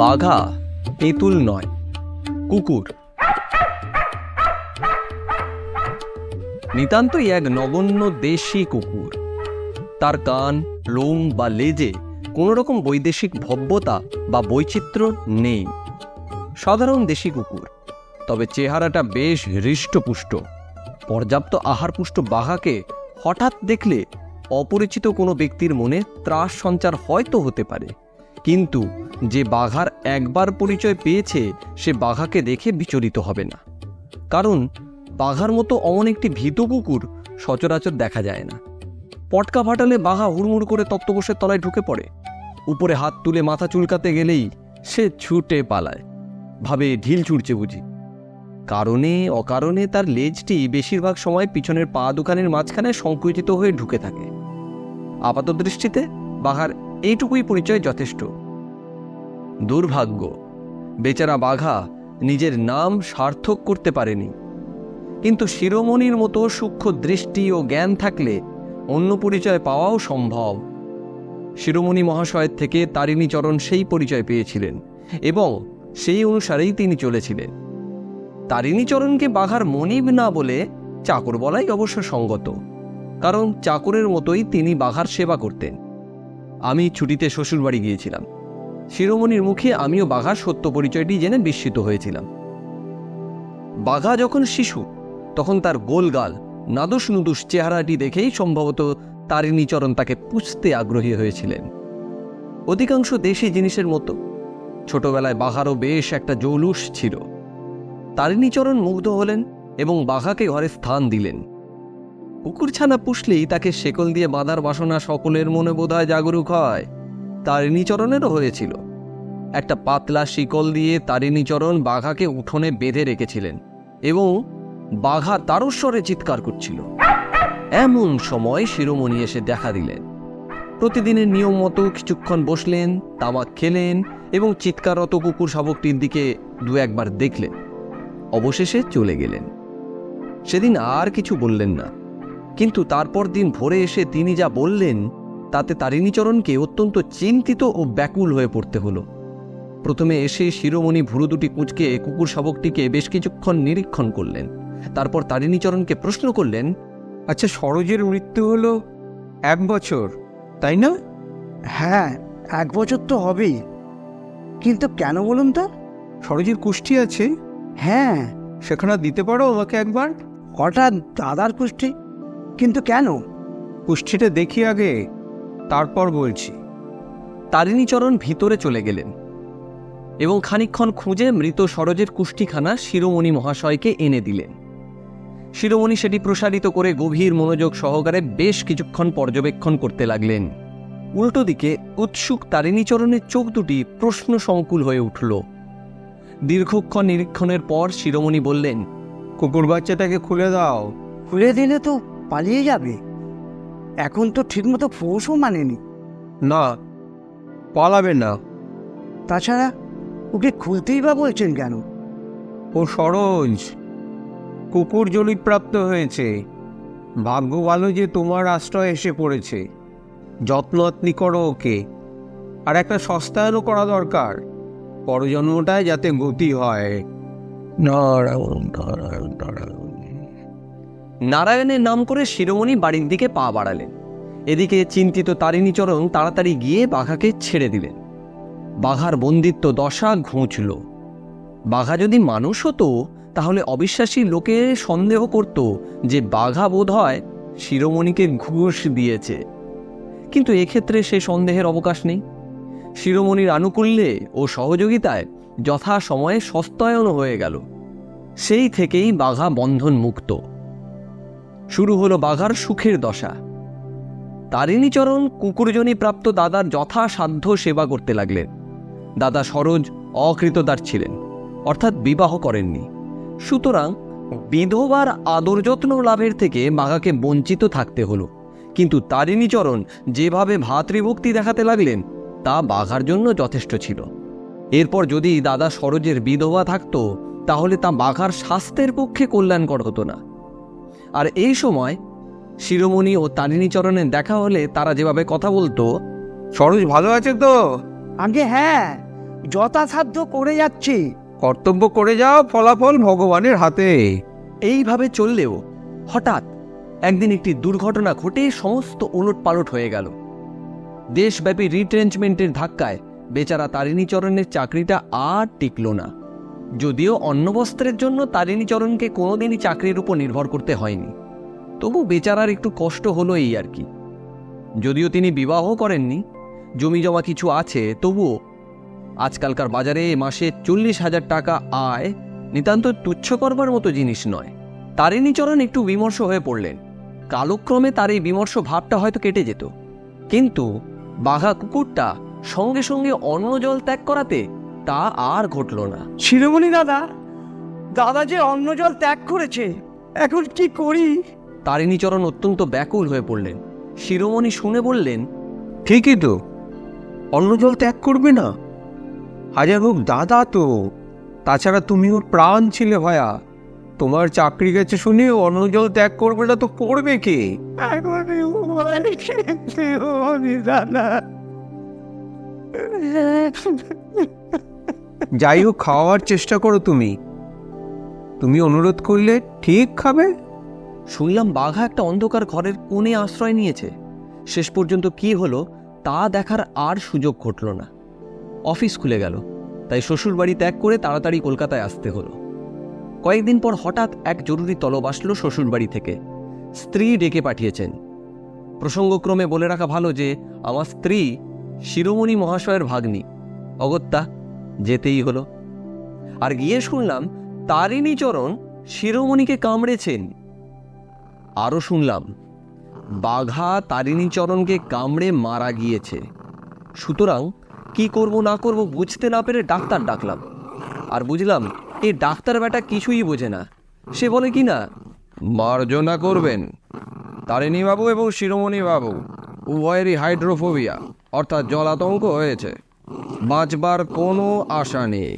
বাঘা তেঁতুল নয়, কুকুর। নিতান্তই এক নগণ্য দেশি কুকুর। তার কান, লোম বা লেজে কোনো রকম বৈদেশিক ভব্যতা বা বৈচিত্র্য নেই। সাধারণ দেশি কুকুর, তবে চেহারাটা বেশ হৃষ্টপুষ্ট। পর্যাপ্ত আহারপুষ্ট বাঘাকে হঠাৎ দেখলে অপরিচিত কোনো ব্যক্তির মনে ত্রাস সঞ্চার হয়তো হতে পারে। কিন্তু যে বাঘার একবার পরিচয় পেয়েছে, সে বাঘাকে দেখে বিচলিত হবে না। কারণ বাঘার মতো অমন একটি ভীত কুকুর সচরাচর দেখা যায় না। পটকা ফাটালে বাঘা হুড়মুড় করে তক্তপোষের তলায় ঢুকে পড়ে। উপরে হাত তুলে মাথা চুলকাতে গেলেই সে ছুটে পালায়। ভাবে ঢিল ছুটছে বুঝি। কারণে, অকারণে তার লেজটি বেশিরভাগ সময় পিছনের পা দোকানের মাঝখানে সংকুচিত হয়ে ঢুকে থাকে। আপাত দৃষ্টিতে বাঘার এইটুকুই পরিচয় যথেষ্ট। দুর্ভাগ্য, বেচারা বাঘা নিজের নাম সার্থক করতে পারেনি। কিন্তু শিরোমণির মতো সূক্ষ্ম দৃষ্টি ও জ্ঞান থাকলে অন্য পরিচয় পাওয়াও সম্ভব। শিরোমণি মহাশয়ের থেকে তারিণীচরণ সেই পরিচয় পেয়েছিলেন এবং সেই অনুসারেই তিনি চলেছিলেন। তারিণীচরণকে বাঘার মনিব না বলে চাকর বলাই অবশ্য সঙ্গত, কারণ চাকরের মতোই তিনি বাঘার সেবা করতেন। আমি ছুটিতে শ্বশুরবাড়ি গিয়েছিলাম। শিরোমণির মুখে আমিও বাঘার সত্য পরিচয়টি জেনে বিস্মিত হয়েছিলাম। বাঘা যখন শিশু, তখন তার গোলগাল নাদুস নুদুস চেহারাটি দেখেই সম্ভবত তারিণীচরণ তাকে পুষতে আগ্রহী হয়েছিলেন। অধিকাংশ দেশি জিনিসের মতো। ছোটবেলায় বাঘারও বেশ একটা জৌলুস ছিল। তারিণীচরণ মুগ্ধ হলেন এবং বাঘাকে ঘরে স্থান দিলেন। কুকুরছানা পুষলেই তাকে শেকল দিয়ে বাঁধার বাসনা সকলের মনে বোধহয় জাগরুক হয়। তারিণীচরণেরও হয়েছিল। একটা পাতলা শিকল দিয়ে তারিণীচরণ বাঘাকে উঠোনে বেঁধে রেখেছিলেন এবং বাঘা তারস্বরে চিৎকার করছিল। এমন সময় শিরোমণি এসে দেখা দিলেন। প্রতিদিনের নিয়ম মতো কিছুক্ষণ বসলেন, তামাক খেলেন এবং চিৎকাররত কুকুর শাবকটির দিকে দু একবার দেখলেন। অবশেষে চলে গেলেন। সেদিন আর কিছু বললেন না। কিন্তু তারপর দিন ভোরে এসে তিনি যা বললেন তাতে তারিণীচরণকে অত্যন্ত চিন্তিত ও ব্যাকুল হয়ে পড়তে হলো। প্রথমে এসে শিরোমণি ভুরু দুটি কুঁচকে কুকুর শাবকটিকে বেশ কিছুক্ষণ নিরীক্ষণ করলেন। তারপর তারিণীচরণকে প্রশ্ন করলেন আচ্ছা সরোজের মৃত্যু হলো এক বছর তাই না? হ্যাঁ এক বছর তো হবেই। কিন্তু কেন বলুন তো? সরোজের কুষ্টি আছে। হ্যাঁ। সেখানে দিতে পারো আমাকে একবার? হঠাৎ দাদার কুষ্টি কিন্তু কেন? কুষ্ঠিটা দেখি আগে তারপর বলছি। তারিণীচরণ ভিতরে চলে গেলেন এবং খানিকক্ষণ খুঁজে মৃত সরোজের কুষ্টিখানা শিরোমণি মহাশয়কে এনে দিলেন। শিরোমণি সেটি প্রসারিত করে গভীর মনোযোগ সহকারে বেশ কিছুক্ষণ পর্যবেক্ষণ করতে লাগলেন। উল্টো দিকে উৎসুক তারিণীচরণের চোখ দুটি প্রশ্ন সংকুল হয়ে উঠল। দীর্ঘক্ষণ নিরীক্ষণের পর শিরোমণি বললেন কুকুর বাচ্চাটাকে খুলে দাও। খুলে দিলে তো পালিয়ে যাবে। এখন তো ঠিকমতো পৌঁছও মানেনি। না পালাবে না। তাছাড়া ওকে খুলতেই বা বলছেন কেন? ও সরোজ কুকুর জলিত প্রাপ্ত হয়েছে। ভাগ্য ভালো যে তোমার আশ্রয় এসে পড়েছে। যত্নআত্নি করো ওকে। আর একটা সস্তায়নও করা দরকার। পরজন্মটায় যাতে গতি হয়। নারায়ণ নারায়ণ নারায়ণ। নারায়ণের নাম করে শিরোমণি বাড়ির দিকে পা বাড়ালেন। এদিকে চিন্তিত তারিণীচরণ তাড়াতাড়ি গিয়ে বাঘাকে ছেড়ে দিলেন। বাঘার বন্দিত্ব দশা ঘুঁচল। বাঘা যদি মানুষ হতো, তাহলে অবিশ্বাসী লোকে সন্দেহ করত যে বাঘা বোধ হয় শিরোমণিকে ঘুষ দিয়েছে। কিন্তু এক্ষেত্রে সে সন্দেহের অবকাশ নেই। শিরোমণির আনুকূল্যে ও সহযোগিতায় যথা সময়ে সস্তায়ন হয়ে গেল। সেই থেকেই বাঘা বন্ধন মুক্ত শুরু হলো বাঘার সুখের দশা। তারিণীচরণ কুকুরজনী প্রাপ্ত দাদার যথাসাধ্য সেবা করতে লাগলেন। দাদা সরোজ অকৃতদার ছিলেন, অর্থাৎ বিবাহ করেননি। সুতরাং বিধবার আদর যত্ন লাভের থেকে বাঘাকে বঞ্চিত থাকতে হলো। কিন্তু তারিণীচরণ যেভাবে ভাতৃভক্তি দেখাতে লাগলেন, তা বাঘার জন্য যথেষ্ট ছিল। এরপর যদি দাদা সরোজের বিধবা থাকত, তাহলে তা বাঘার স্বাস্থ্যের পক্ষে কল্যাণকর হতো না। আর এই সময় শিরোমণি ও তারিণীচরণের দেখা হলে তারা যেভাবে কথা বলতো। সরোজ ভালো আছে তো? আগে হ্যাঁ যথাসাধ্য করে যাচ্ছি। কর্তব্য করে যাও ফলাফল ভগবানের হাতে। এইভাবে চললেও হঠাৎ একদিন একটি দুর্ঘটনা ঘটে সমস্ত ওলট পালট হয়ে গেল। দেশব্যাপী রিট্রেঞ্চমেন্টের ধাক্কায় বেচারা তারিণীচরণের চাকরিটা আর টিকল না। যদিও অন্নবস্ত্রের জন্য তারিণীচরণকে কোনোদিনই চাকরির উপর নির্ভর করতে হয়নি। তবু বেচারার একটু কষ্ট হলো এই আর কি। যদিও তিনি বিবাহ করেননি জমি জমা কিছু আছে, তবুও আজকালকার বাজারে মাসে চল্লিশ হাজার টাকা আয় নিতান্ত তুচ্ছ করবার মতো জিনিস নয়। তারিণীচরণ একটু বিমর্ষ হয়ে পড়লেন। কালক্রমে তার এই বিমর্ষ ভাবটা হয়তো কেটে যেত। কিন্তু বাঘা কুকুরটা সঙ্গে সঙ্গে অন্ন জল ত্যাগ করাতে তা আর ঘটল না। শিরোমণি দাদা দাদা যে অন্ন জল ত্যাগ করেছে এখন কি করি? তারিণীচরণ অত্যন্ত ব্যাকুল হয়ে পড়লেন। শিরোমণি শুনে বললেন ঠিকই তো অন্ন জল ত্যাগ করবে না? হাজার হোক দাদা তো তাছাড়া তুমি ওর প্রাণ ছিলে ভায়া। তোমার চাকরি গেছে শুনে ও অন্ন জল ত্যাগ করবে না তো করবে কে দাদা। যাই হোক, খাওয়ার চেষ্টা করো তুমি। তুমি অনুরোধ করলে ঠিক খাবে। শুনলাম বাঘা একটা অন্ধকার ঘরের কোণে আশ্রয় নিয়েছে। শেষ পর্যন্ত কি হলো তা দেখার আর সুযোগ ঘটল না। অফিস খুলে গেল, তাই শ্বশুরবাড়ি ত্যাগ করে তাড়াতাড়ি কলকাতায় আসতে হলো। কয়েকদিন পর হঠাৎ এক জরুরি তলব আসলো শ্বশুরবাড়ি থেকে। স্ত্রী ডেকে পাঠিয়েছেন। প্রসঙ্গক্রমে বলে রাখা ভালো যে, আমার স্ত্রী শিরোমণি মহাশয়ের ভাগ্নি, অগত্যা যেতেই হলো। আর গিয়ে শুনলাম তারিণীচরণ শিরোমণিকে কামড়েছেন। আরও শুনলাম, বাঘা তারিণীচরণকে কামড়ে মারা গিয়েছে। সুতরাং কি করব না করব বুঝতে না পেরে ডাক্তার ডাকলাম। আর বুঝলাম, এই ডাক্তার বেটা কিছুই বোঝে না। সে বলে কি না? মার্জনা করবেন। তারিণী বাবু এবং শিরোমণি বাবু উভয়েরই হাইড্রোফোবিয়া, অর্থাৎ জলাতঙ্ক হয়েছে। বাঁচবার কোনো আশা নেই।